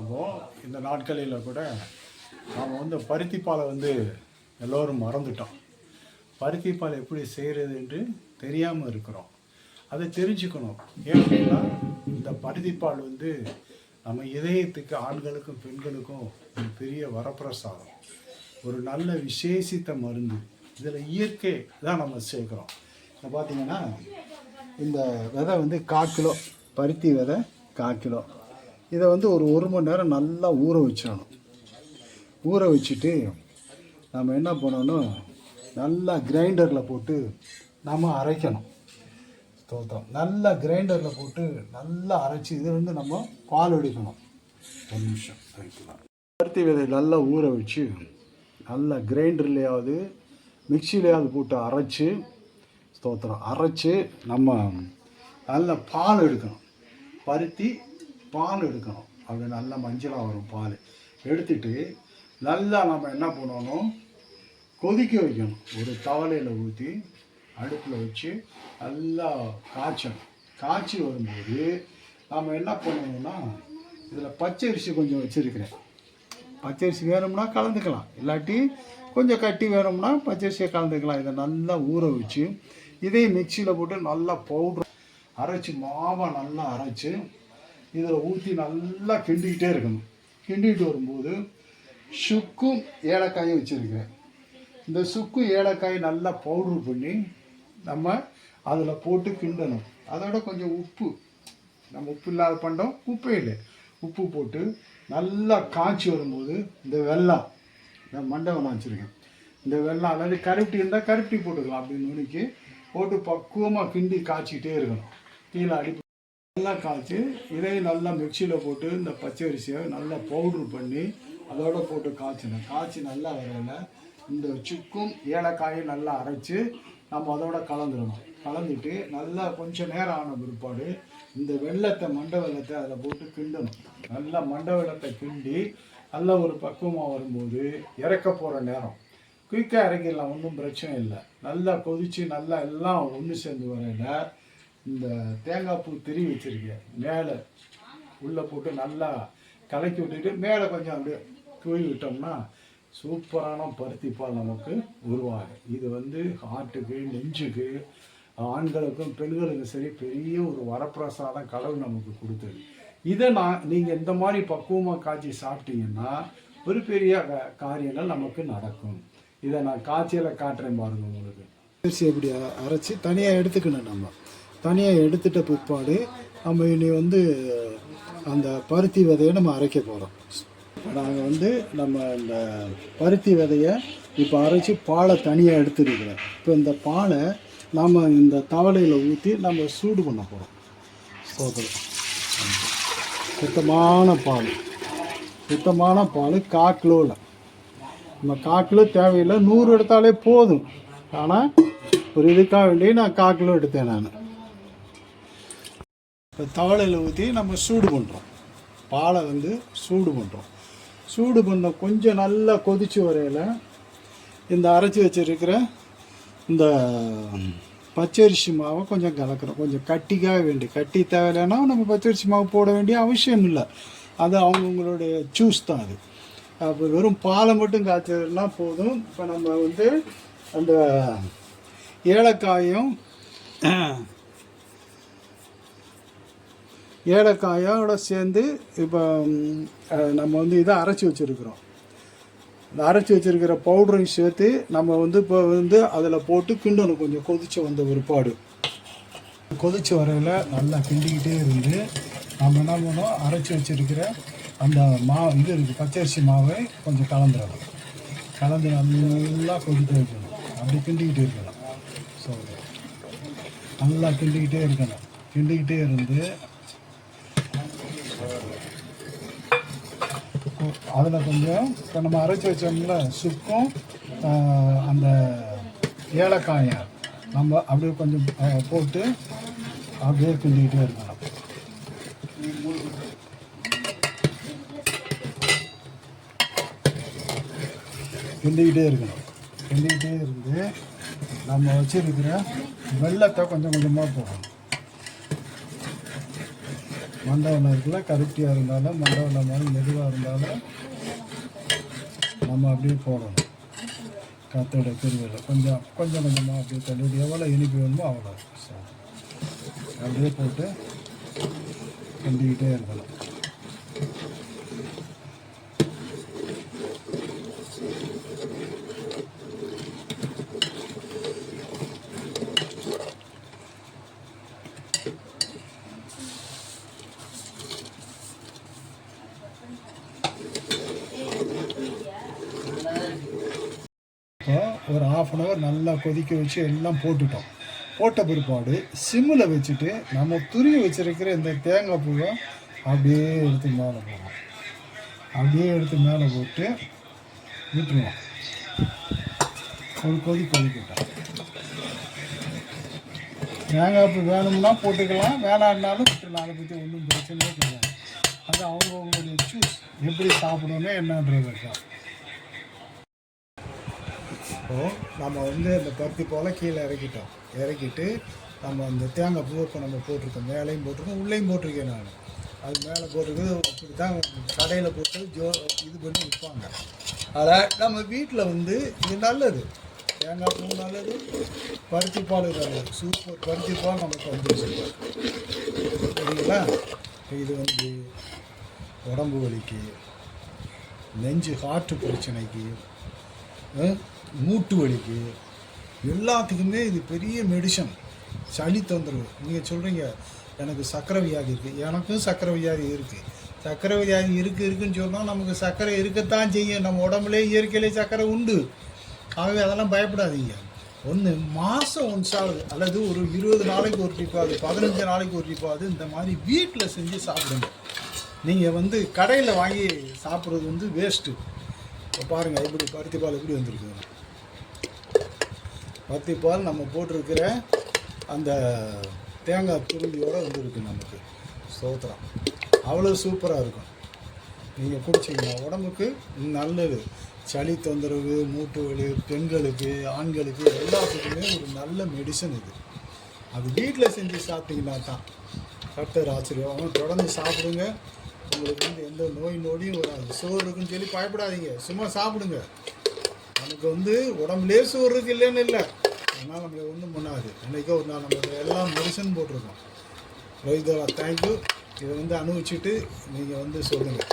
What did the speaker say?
அப்போது இந்த நாட்களில் கூட நாம் வந்து பருத்திப்பாலை வந்து எல்லோரும் மறந்துட்டோம். பருத்திப்பால் எப்படி செய்கிறது என்று தெரியாமல் இருக்கிறோம். அதை தெரிஞ்சுக்கணும். ஏன் அப்படின்னா இந்த பருத்திப்பால் வந்து நம்ம இதயத்துக்கு ஆண்களுக்கும் பெண்களுக்கும் ஒரு பெரிய வரப்பிரசாதம். ஒரு நல்ல விசேஷித்த மருந்து. இதில் இயற்கை தான் நம்ம சேர்க்குறோம். இப்போ பார்த்தீங்கன்னா இந்த விதை வந்து கால் கிலோ பருத்தி விதை கால் கிலோ. இதை வந்து ஒரு ஒரு மணி நேரம் நல்லா ஊற வச்சிடணும். ஊற வச்சுட்டு நம்ம என்ன பண்ணணும் நல்லா கிரைண்டரில் போட்டு நம்ம அரைக்கணும். தோத்தம். நல்லா கிரைண்டரில் போட்டு நல்லா அரைச்சி இது வந்து நம்ம பால் எடுக்கணும் ஒரு நிமிஷம். அரைக்கலாம். பருத்தி விதை நல்லா ஊற வச்சு நல்லா கிரைண்டர்லையாவது மிக்சிலையாவது போட்டு அரைச்சி ஸ்தோத்திரம் அரைச்சி நம்ம நல்ல பால் எடுக்கணும். பருத்தி பால் எடுக்கணும். அது நல்ல மஞ்சளாக வரும் பால். எடுத்துட்டு நல்லா நம்ம என்ன பண்ணணும்? கொதிக்க வைக்கணும். ஒரு தவளையில் ஊற்றி அடுப்பில் வச்சு நல்லா காய்ச்சணும். காய்ச்சி வரும்போது நாம் என்ன பண்ணணும்னா இதில் பச்சரிசி கொஞ்சம் வச்சுருக்கிறேன். பச்சரிசி வேணும்னா கலந்துக்கலாம். இல்லாட்டி கொஞ்சம் கட்டி வேணும்னா பச்சரிசியை கலந்துக்கலாம். இதை நல்லா ஊற வச்சு இதே மிக்சியில் போட்டு நல்லா பவுட்ரு அரைச்சி மாவை நல்லா அரைச்சி இதில் ஊற்றி நல்லா கிண்டிக்கிட்டே இருக்கணும். கிண்டிக்கிட்டு வரும்போது சுக்கும் ஏலக்காயும் வச்சுருக்கிறேன். இந்த சுக்கு ஏலக்காய் நல்லா பவுட்ரு பண்ணி நம்ம அதில் போட்டு கிண்டணும். அதோட கொஞ்சம் உப்பு. நம்ம உப்பு இல்லாத பண்டம் உப்பே இல்லை. உப்பு போட்டு நல்லா காய்ச்சி வரும்போது இந்த வெல்லம் இந்த மண்டை வெள்ளம் வச்சுருக்கேன். இந்த வெல்லம் அதாவது கருப்பட்டி இருந்தால் கருப்பட்டி போட்டுக்கலாம். அப்படின்னு நுணுக்கி போட்டு பக்குவமாக கிண்டி காய்ச்சிக்கிட்டே இருக்கணும். கீழே அடி நல்லா காய்ச்சி இதையும் நல்லா மிக்சியில் போட்டு இந்த பச்சரிசியை நல்லா பவுட்ரு பண்ணி அதோட போட்டு காய்ச்சணும் காய்ச்சி நல்லா வரையில் இந்த சுக்கும் ஏலக்காயும் நல்லா அரைச்சி நம்ம அதோட கலந்துடணும். கலந்துட்டு நல்லா கொஞ்சம் நேரம் ஆன பிற்பாடு இந்த வெள்ளத்தை மண்டை வெள்ளத்தை அதில் போட்டு கிண்டணும். நல்லா மண்டை வெள்ளத்தை கிண்டி நல்ல ஒரு பக்குவமாக வரும்போது இறக்க போகிற நேரம். குயிக்காக இறக்கிடலாம் ஒன்றும் பிரச்சனை இல்லை. நல்லா கொதித்து நல்லா எல்லாம் ஒன்று சேர்ந்து வரையில் இந்த தேங்காய் பூ திரி வச்சுருக்கேன். மேலே உள்ளே போட்டு நல்லா கலக்கி விட்டுட்டு மேலே கொஞ்சம் அப்படியே தூவி விட்டோம்னா சூப்பரான பருத்தி பால் நமக்கு உருவாகும். இது வந்து ஹார்ட்டுக்கு நெஞ்சுக்கு ஆண்களுக்கும் பெண்களுக்கும் சரி பெரிய ஒரு வரப்பிரசாதம் கடவுள் நமக்கு கொடுத்தது. இதை நான் நீங்கள் இந்த மாதிரி பக்குவமாக காய்ச்சி சாப்பிட்டீங்கன்னா ஒரு பெரிய க- காரியங்கள் நமக்கு நடக்கும். இதை நான் காய்ச்சியில் காட்டுறேன் பாருங்கள் உங்களுக்கு. எப்படி அரைச்சி தனியாக எடுத்துக்கணும் நம்ம. தனியாக எடுத்துட்ட பிற்பாடு நம்ம இனி வந்து அந்த பருத்தி விதையை நம்ம அரைக்க போகிறோம் நாங்கள் வந்து நம்ம இந்த பருத்தி விதையை இப்போ அரைச்சி பாலை தனியாக எடுத்துருக்கிறோம். இப்போ இந்த பாலை நாம் இந்த தவளையில் ஊற்றி நம்ம சூடு பண்ண போகிறோம் சோதனை சுத்தமான பால். சுத்தமான பால் காக்கிலோவில் நம்ம காக்கிலோ தேவையில்லை. நூறு எடுத்தாலே போதும். ஆனால் ஒரு இதுக்காக வேண்டி நான் காக்கிலோ எடுத்தேன் நான். இப்போ தவளையில் ஊற்றி நம்ம சூடு பண்ணுறோம். பாலை வந்து சூடு பண்ணுறோம். சூடு பண்ண கொஞ்சம் நல்லா கொதிச்சு வரையில் இந்த அரைச்சி வச்சுருக்கிற இந்த பச்சரிசி மாவை கொஞ்சம் கலக்கிறோம். கொஞ்சம் கட்டிக்காக வேண்டி. கட்டி தேவையில்லைன்னா நம்ம பச்சரிசி மாவு போட வேண்டிய அவசியம் இல்லை. அது அவங்கவுங்களுடைய சூஸ் தான் அது. அப்போ வெறும் பாலை மட்டும் காய்ச்சதுன்னா போதும். இப்போ நம்ம வந்து அந்த ஏலக்காயும் ஏலக்காயோட சேர்ந்து இப்போ நம்ம வந்து இதை அரைச்சி வச்சுருக்குறோம். இந்த அரைச்சி வச்சிருக்கிற பவுடரையும் சேர்த்து நம்ம வந்து இப்போ வந்து அதில் போட்டு கிண்டணும். கொஞ்சம் கொதிச்சு வந்த பிற்பாடு கொதிச்சு வரையில் நல்லா கிண்டிக்கிட்டே இருந்து நம்ம என்ன பண்ணோம் அரைச்சி வச்சிருக்கிற அந்த மா இது இருக்குது பச்சரிசி மாவை கொஞ்சம் கலந்துடணும். கலந்து நல்லா கொதிக்க வைக்கணும். அப்படி கிண்டிக்கிட்டே இருக்கணும். ஸோ நல்லா கிண்டிக்கிட்டே இருக்கணும். கிண்டிக்கிட்டே இருந்து அதில் கொஞ்சம் இப்போ நம்ம அரைச்சி வச்சோம்ல சுக்கும் அந்த ஏலக்காயை நம்ம அப்படியே கொஞ்சம் போட்டு அப்படியே கிண்டிக்கிட்டே இருக்கணும். கிண்டிக்கிட்டே இருக்கணும். கிண்டிக்கிட்டே இருந்து நம்ம வச்சிருக்கிற வெள்ளத்தை கொஞ்சம் கொஞ்சமாக போடணும். மண்டபம் இருக்குல்ல கருப்பியாக இருந்தாலும் மண்டபம் மாதிரி மெதுவாக இருந்தாலும் நம்ம அப்படியே போடணும் கத்தோட பிரிவில். கொஞ்சம் கொஞ்சம் கொஞ்சமாக அப்படியே தள்ளி எவ்வளோ இனிப்பு வேணுமோ அவ்வளோ அப்படியே போட்டு கிண்டிக்கிட்டே இருக்கணும் இப்போ ஒரு ஆஃப் அன் ஹவர் நல்லா கொதிக்க வச்சு எல்லாம் போட்டுட்டோம். போட்ட பிற்பாடு சிம்மில் வச்சுட்டு நம்ம துருவி வச்சுருக்கிற இந்த தேங்காய் பூவை அப்படியே எடுத்து மேலே போடுறோம் அப்படியே எடுத்து மேலே போட்டு விட்டுருவோம். ஒரு கொதி கொதிக்கிட்டோம். தேங்காய் பூ வேணும்னா போட்டுக்கலாம் வேணான்னாலும் விட்டுலாம் அதை பற்றி ஒன்றும் பிரச்சனையே கிடையாது. அது அவங்கவுங்களுடைய சூஸ் எப்படி சாப்பிடணும் என்னன்றது தான். அப்போது நம்ம வந்து இந்த பருத்தி போல் கீழே இறக்கிட்டோம். இறக்கிட்டு நம்ம அந்த தேங்காய் பூவை இப்போ நம்ம போட்டிருக்கோம். மேலேயும் போட்டிருக்கோம். உள்ளேயும் போட்டிருக்கேன் நான். அது மேலே போட்டிருக்கிறது அப்படி தான் கடையில் போட்டு ஜோ இது பண்ணி விற்பாங்க அதில் நம்ம வீட்டில் வந்து இது நல்லது. தேங்காய் பூ நல்லது. பருத்தி பால் நல்லது. சூப்பர் பருத்தி பால் நமக்கு வந்துருச்சு. சரிங்களா? இது வந்து உடம்பு வலிக்கு நெஞ்சு ஹார்ட்டு பிரச்சனைக்கு மூட்டு வலிக்கு. எல்லாத்துக்குமே இது பெரிய மெடிசன் சளி தொந்தரவு. நீங்கள் சொல்கிறீங்க எனக்கு சக்கரை வியாதி இருக்குது எனக்கும் சக்கரை வியாதி இருக்குது சக்கரை வியாதி இருக்குது இருக்குன்னு சொன்னால் நமக்கு சர்க்கரை இருக்கத்தான் செய்யும். நம்ம உடம்புலே இயற்கையிலே சர்க்கரை உண்டு. ஆகவே அதெல்லாம் பயப்படாதீங்க. ஒன்று மாதம் ஒன்ஸாவது அல்லது ஒரு இருபது நாளைக்கு ஒரு ட்ரிப்பாவது பதினஞ்சு நாளைக்கு ஒரு ட்ரிப்பாவது இந்த மாதிரி வீட்டில் செஞ்சு சாப்பிடுங்க. நீங்கள் வந்து கடையில் வாங்கி சாப்பிட்றது வந்து வேஸ்ட்டு இப்போ பாருங்கள் எப்படி பருத்தி பால் எப்படி வந்திருக்குது பருத்தி பால் நம்ம போட்டிருக்கிற அந்த தேங்காய் துருவியோடு வந்துருக்கு நமக்கு. சோத்திரம் அவ்வளோ சூப்பராக இருக்கும். நீங்கள் குடிச்சிங்கன்னா உடம்புக்கு நல்லது. சளி தொந்தரவு மூட்டு வலி பெண்களுக்கு ஆண்களுக்கு எல்லாத்துக்குமே ஒரு நல்ல மெடிசன் இது. அது வீட்டில் செஞ்சு சாப்பிட்டீங்கன்னா தான். கர்த்தர் ஆச்சரியம் தொடர்ந்து சாப்பிடுங்க. உங்களுக்கு வந்து எந்த நோய் நொடியும் வராது. சோறு இருக்குன்னு சொல்லி பயப்படாதீங்க. சும்மா சாப்பிடுங்க. நமக்கு வந்து உடம்புலேயே சோறு இருக்கு இல்லைன்னு இல்லை. அதனால் நம்மளை ஒன்றும் பண்ணாது. என்றைக்கோ ஒரு நாள் நம்ம எல்லாம் மெடிசன் போட்டிருக்கோம். ரோஹிதா தேங்க்யூ இதை வந்து அனுபவிச்சுட்டு நீங்கள் வந்து சொல்லுங்கள்